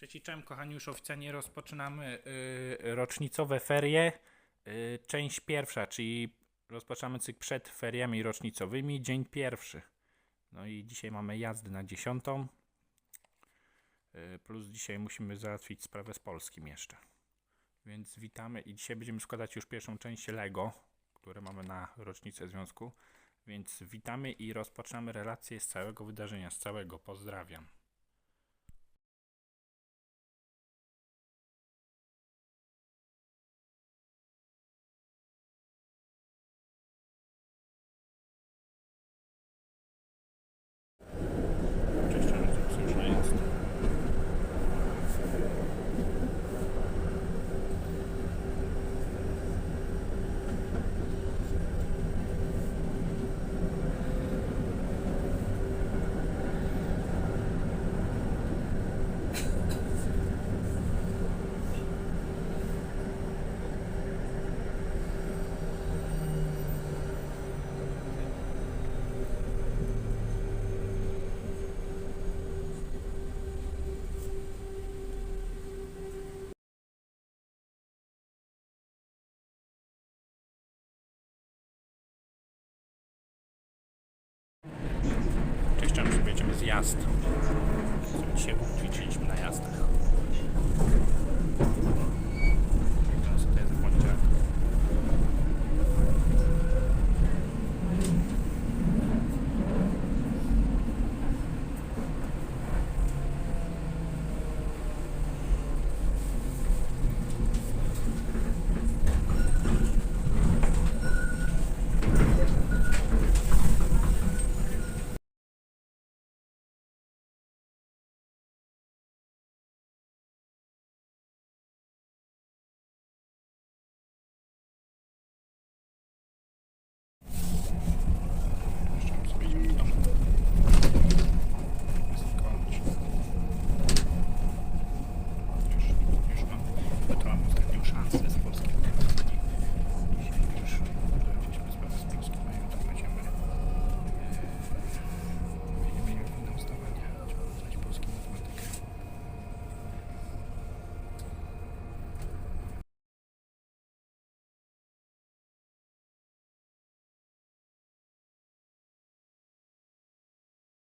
Cześć cześć, kochani, już oficjalnie rozpoczynamy y, rocznicowe ferie. Y, część pierwsza, czyli rozpoczynamy cykl przed feriami rocznicowymi, dzień pierwszy. No i dzisiaj mamy jazdy na dziesiątą. Y, plus dzisiaj musimy załatwić sprawę z Polskim jeszcze. Więc witamy i dzisiaj będziemy składać już pierwszą część Lego, które mamy na rocznicę związku. Więc witamy i rozpoczynamy relację z całego wydarzenia, z całego. Pozdrawiam. zjazd. Chcemy się na jazdach. Betäubungsmittel im Schwanz des